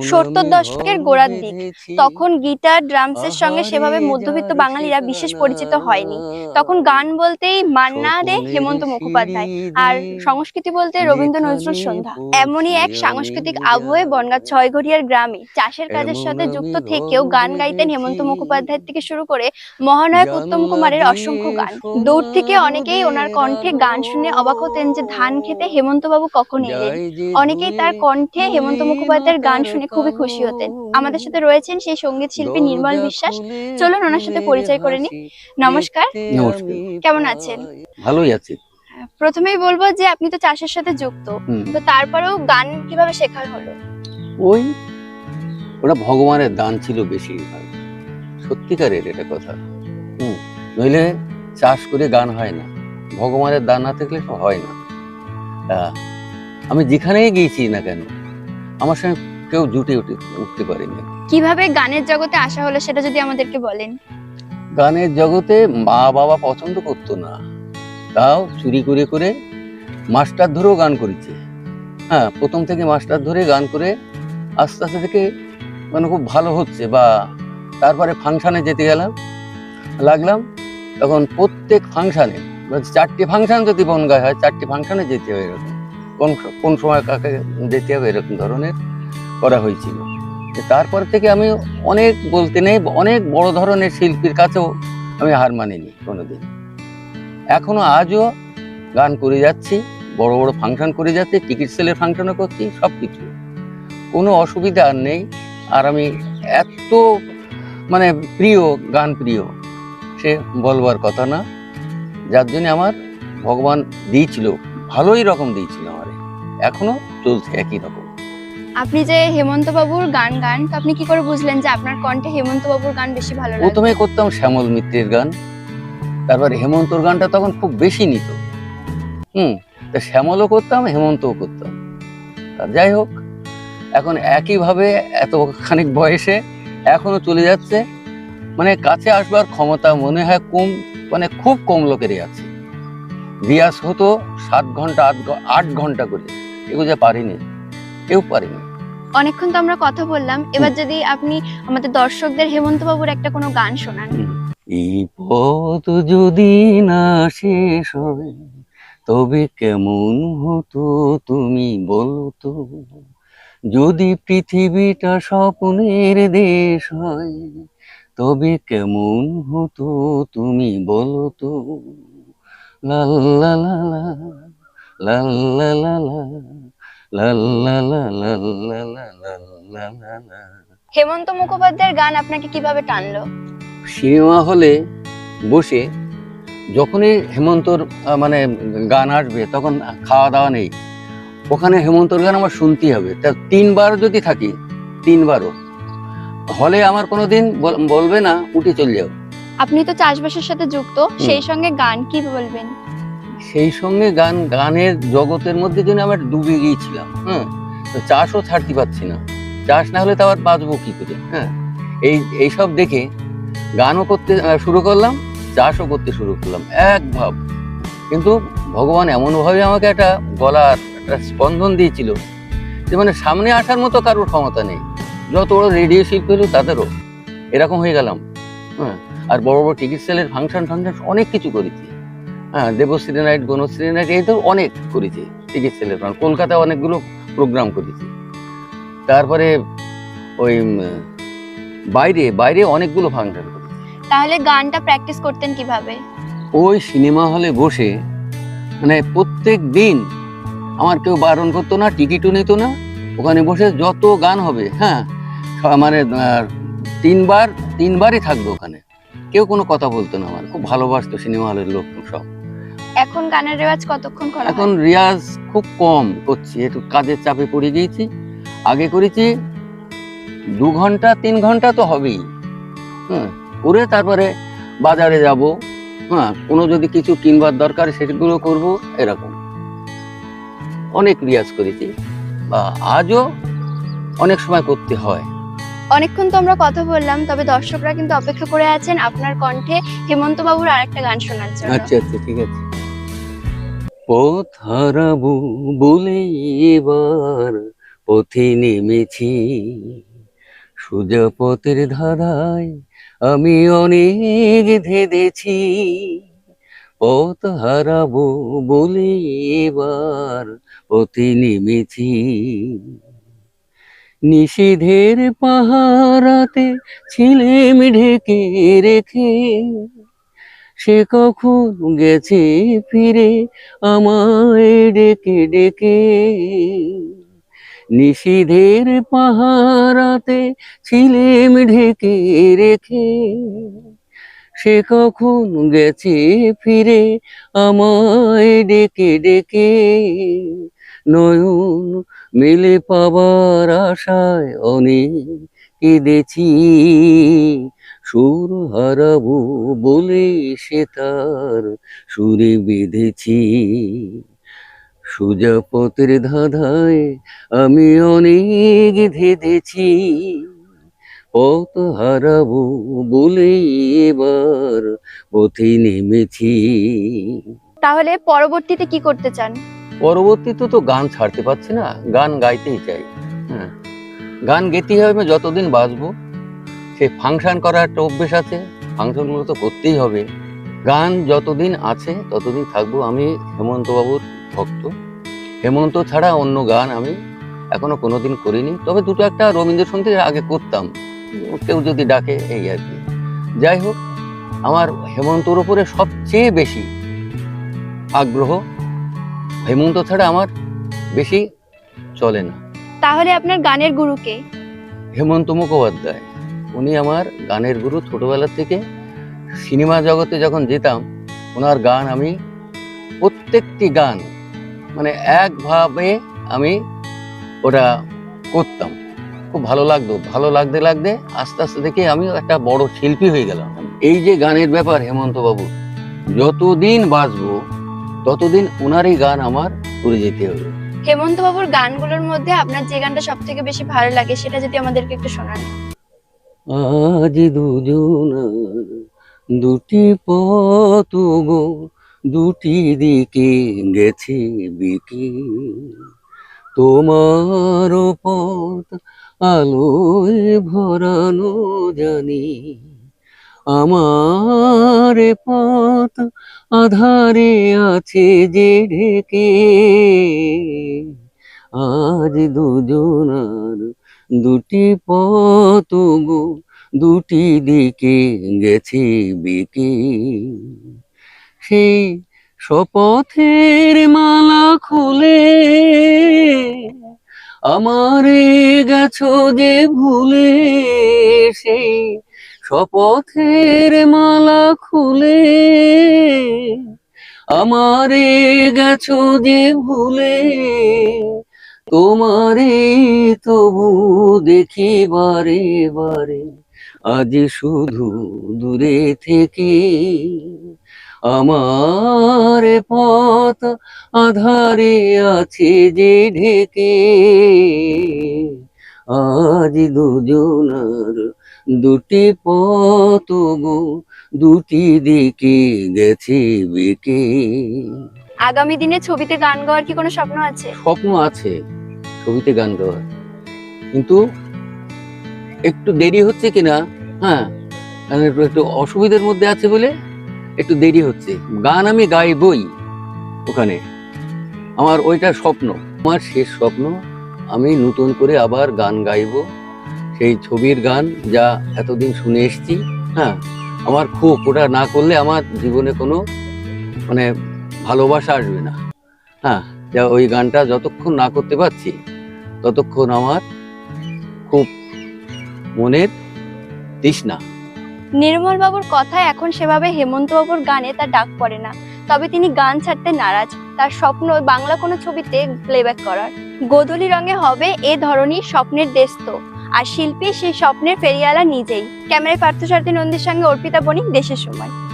সত্তর দশকের গোড়ার দিক। তখন গিটার ড্রামসের সঙ্গে সেভাবে মধ্যবিত্ত বাঙালিরা বিশেষ পরিচিত হয়নি। তখন গান বলতেই মান্না দে হেমন্ত মুখোপাধ্যায়। আর সংস্কৃতি বলতে রবীন্দ্র নজরুল সন্ধ্যা। এমনই এক সাংস্কৃতিক আবহে বনগাঁ ছয়ঘরিয়ার গ্রামে। চাষের কাজের সাথে যুক্ত থেকেও গান গাইতেন হেমন্ত মুখোপাধ্যায় থেকে শুরু করে মহানায়ক উত্তম কুমারের অসংখ্য গান। দূর থেকে অনেকেই ওনার কণ্ঠে গান শুনে অবাক হতেন যে ধান খেতে হেমন্ত বাবু কখন এলেন। অনেকেই তার কণ্ঠে হেমন্ত মুখোপাধ্যায়ের গান শুনে খুবই খুশি হতেন। আমাদের সাথে রয়েছেন সেই সংগীত শিল্পী নির্মল বিশ্বাস। চলুন ওনার সাথে পরিচয় করে নিই। নমস্কার। নমস্কার কেমন আছেন? ভালোই আছি। প্রথমেই বলব যে আপনি তো চাষের সাথে যুক্ত। তো তারপরেও গান কীভাবে শেখার হলো? ওই ওটা ভগবানের দান ছিল বেশিরভাগ সত্যিকারের এটা কথা। হুম নইলে চাষ করে গান হয় না। ভগবানের দান না থাকলে সব হয় না। আমি যেখানেই গিয়েছি না কেন আমার সঙ্গে কেউ জুটে উঠে উঠতে পারেনি। কীভাবে গানের জগতে আসা হলো সেটা যদি আমাদেরকে বলেন। গানের জগতে মা বাবা পছন্দ করতো না। তাও চুরি করে করে মাস্টার ধরেও গান করেছে। হ্যাঁ প্রথম থেকে মাস্টার ধরে গান করে আস্তে আস্তে থেকে মানে খুব ভালো হচ্ছে বা তারপরে ফাংশানে যেতে গেলাম, লাগলাম। তখন প্রত্যেক ফাংশানে চারটি ফাংশান যদি বন বনগায় হয়, চারটি ফাংশানে যেতে হবে এরকম। কোন কোন সময় কাকে যেতে হবে এরকম ধরনের করা হয়েছিল। তারপর থেকে আমি অনেক বলতে নেই, অনেক বড় ধরনের শিল্পীর কাছেও আমি হার মানিনি কোনোদিন। এখনও আজও গান করে যাচ্ছি, বড় বড় ফাংশন করে যাচ্ছি, টিকিট সেলের ফাংশনও করছি সব কিছু কোনো অসুবিধা আর নেই, আর আমি এত মানে প্রিয়, গান প্রিয়, সে বলবার কথা না। যার জন্য আমার ভগবান দিয়েছিল, ভালোই রকম দিয়েছিল আমার। এখনও চলছে একই রকম। আপনি যে হেমন্ত বাবুর গান গান তো আপনি কি করে বুঝলেন যে আপনার কণ্ঠে হেমন্ত বাবুর গান বেশি ভালো লাগে? প্রথমে করতাম শ্যামল মিত্রের গান, তারপর হেমন্তর গানটা তখন খুব বেশি নিত। হুম, তা শ্যামলও করতাম, হেমন্তও করতাম। তা যাই হোক, এখন একইভাবে এত খানিক বয়সে এখনও চলে যাচ্ছে মানে কাছে আসবার ক্ষমতা মনে হয় কম মানে খুব কম লোকেরই আছে। রিয়াজ হতো সাত ঘণ্টা, আট আট ঘণ্টা করে। এগুলো যে পারিনি, কেউ পারিনি। অনেকক্ষণ তো আমরা কথা বললাম। এবার যদি আপনি আমাদের দর্শকদের হেমন্ত বাবুর একটা কোনো গান শোনান। এই পথ যদি না শেষ হয় তবে কেমন হতো তুমি বলতো? যদি পৃথিবীটা স্বপ্নের দেশ হয়, তবে কেমন হতো তুমি বলতো? লা লা লা লা লা লা লা হেমন্ত মুখোপাধ্যায়ের গান আপনাকে কীভাবে টানলো সিনেমা হলে বসে যখনই হেমন্তর মানে গান আসবে তখন খাওয়া দাওয়া নেই ওখানে হেমন্তর গান আমার শুনতেই হবে তা তিনবার যদি থাকি তিনবারও হলে আমার কোনোদিন বলবে না উঠে চলে যাও আপনি তো চাষবাসের সাথে যুক্ত সেই সঙ্গে গান কি বলবেন সেই সঙ্গে গান, গানের জগতের মধ্যে যেন আমার ডুবে গিয়েছিলাম হ্যাঁ তো চাষও ছাড়তে পারছি না। চাষ না হলে তো আবার বাঁচবো কি করে হ্যাঁ এই এইসব দেখে গানও করতে শুরু করলাম, চাষও করতে শুরু করলাম, এক ভাব। কিন্তু ভগবান এমনভাবে আমাকে একটা গলার একটা স্পন্দন দিয়েছিল যে মানে সামনে আসার মতো কারোর ক্ষমতা নেই। যত বড় রেডিও শিল্পী হলো তাদেরও। এরকম হয়ে গেলাম হ্যাঁ আর বড় বড় টিকিট সেলের ফাংশন ফাংশন, অনেক কিছু করেছি। হ্যাঁ দেবশ্রী নাইট গণশ্রী নাইট এই তো অনেক করেছি টিকিট সেলের কলকাতায় অনেকগুলো প্রোগ্রাম করেছি। তারপরে ওই বাইরে বাইরে অনেকগুলো ফাংশন করেছি। তাহলে গানটা প্র্যাকটিস করতেন কীভাবে? ওই সিনেমা হলে বসে মানে প্রত্যেক দিন আমার কেউ বারণ করতো না টিকিটও নিত না ওখানে বসে যত গান হবে হ্যাঁ মানে তিনবার তিনবারই থাকব ওখানে। কেউ কোনো কথা বলতো না আমার খুব ভালোবাসতো সিনেমা হলের লোক সব। এখন গানের রেওয়াজ কতক্ষণ করা এখন রিয়াজ খুব কম করছি একটু কাজের চাপে পড়ে গিয়েছি। আগে করেছি দু ঘণ্টা তিন ঘণ্টা তো হবেই। হ্যাঁ করে তারপরে বাজারে যাব। হ্যাঁ কোনো যদি কিছু কিনবার দরকার সেগুলো করব এরকম। অনেক রিয়াজ করেছি বা আজও অনেক সময় করতে হয়। অনেকক্ষণ তো আমরা কথা বললাম তবে দর্শকরা কিন্তু অপেক্ষা করে আছেন আপনার কণ্ঠে হেমন্ত বাবুর আরেকটা গান শোনার জন্য। আচ্ছা আচ্ছা ঠিক আছে। পথ হারাবো বলে এবার পথে নেমেছি। সোজা পথের ধারায় আমি অনেক ধেদেছি পথ হারাবো বলে এবার পথে নেমেছি। নিষেধের পাহারাতে ছিলেম ঢেকে রেখে সে কখন গেছে ফিরে আমায় ডেকে ডেকে? নিষিধের পাহারাতে ছিলেম ঢেকে রেখে। সে কখন গেছে ফিরে আমায় ডেকে ডেকে? নয়ন মেলে পাবার আশায় অনেক কেঁদেছি। সুর হারাবো বলে সে তার সুরে বেঁধেছি। সোজা পথের ধাঁধায় আমি অনেক ধেঁধেছি। পথ হারাবো বলে এবার পথে নেমেছি। তাহলে পরবর্তীতে কি করতে চান? পরবর্তীতে তো গান ছাড়তে পারছি না গান গাইতেই চাই। হ্যাঁ গান গেতেই হবে যতদিন বাঁচবো। সে ফাংশন করার একটা অভ্যেস আছে ফাংশনগুলো তো করতেই হবে। গান যতদিন আছে ততদিন থাকব আমি হেমন্তবাবুর ভক্ত। হেমন্ত ছাড়া অন্য গান আমি এখনও কোনোদিন করিনি। তবে দুটো একটা রবীন্দ্রসঙ্গীত আগে করতাম। কেউ যদি ডাকে এই আর কি। যাই হোক আমার হেমন্তর উপরে সবচেয়ে বেশি আগ্রহ হেমন্ত ছাড়া আমার বেশি চলে না। তাহলে আপনার গানের গুরুকে হেমন্ত মুখোপাধ্যায়। উনি আমার গানের গুরু ছোটবেলা থেকে। সিনেমা জগতে যখন যেতাম, ওনার গান আমি প্রত্যেকটি গান মানে একভাবে আমি ওটা করতাম। খুব ভালো লাগতো। ভালো লাগতে লাগতে আস্তে আস্তে দেখে আমি একটা বড় শিল্পী হয়ে গেলাম। এই যে গানের ব্যাপার হেমন্ত বাবু যতদিন বাঁচবো, ততদিন ওনারই গান আমার করে যেতে হবে। হেমন্ত বাবুর গানগুলোর মধ্যে আপনার যে গানটা সব থেকে বেশি ভালো লাগে, সেটা যদি আমাদেরকে একটু শোনান। আজ দুজনার দুটি পথ গো, দুটি দিকে গেছে বিকে। তোমার পথ আলোয় ভরানো জানি, আমার পথ আধারে আছে যে ঢেকে। আজ দুজনার দুটি পথ গো দুটি দিকে গেছি বিকে। সেই শপথের মালা খুলে আমারে গেছো যে ভুলে। সেই শপথের মালা খুলে আমারে গেছো যে ভুলে। তোমারে তবু দেখি বারে বারে আজ শুধু দূরে থেকে আমার পথ আধারে আছে যে ঢেকে। আজ দুজনার দুটি পথ গো দুটি দিকে গেছে বেকে। আগামী দিনে ছবিতে গান গাওয়ার কি কোনো স্বপ্ন আছে? স্বপ্ন আছে। ছবিতে গান গাওয়ার কিন্তু একটু দেরি হচ্ছে কিনা হ্যাঁ একটু একটু অসুবিধার মধ্যে আছে বলে একটু দেরি হচ্ছে। গান আমি গাইবই ওখানে। আমার ওইটা স্বপ্ন। আমার শেষ স্বপ্ন, আমি নতুন করে আবার গান গাইবো। সেই ছবির গান যা এতদিন শুনে এসেছি হ্যাঁ আমার খুব ওটা না করলে আমার জীবনে কোনো মানে ভালোবাসা আসবে না। হ্যাঁ যা ওই গানটা যতক্ষণ না করতে পারছি ততক্ষণ আমার খুব মনের তৃষ্ণা। নির্মল বাবুর কথায় এখন সেভাবে হেমন্ত বাবুর গানে তার ডাক পড়ে না। তবে তিনি গান ছাড়তে নারাজ। তার স্বপ্ন বাংলা কোনো ছবিতে প্লেব্যাক করার। গোধূলি রঙে হবে এ ধরনের স্বপ্নের দেশ তো আর শিল্পী সেই স্বপ্নের ফেরিয়ালা নিজেই। ক্যামেরায় পার্থসারথী নন্দীর সঙ্গে অর্পিতা বণিক, দেশের সময়।